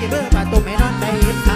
ที่เบอร์มาตุ่ม่นอนได้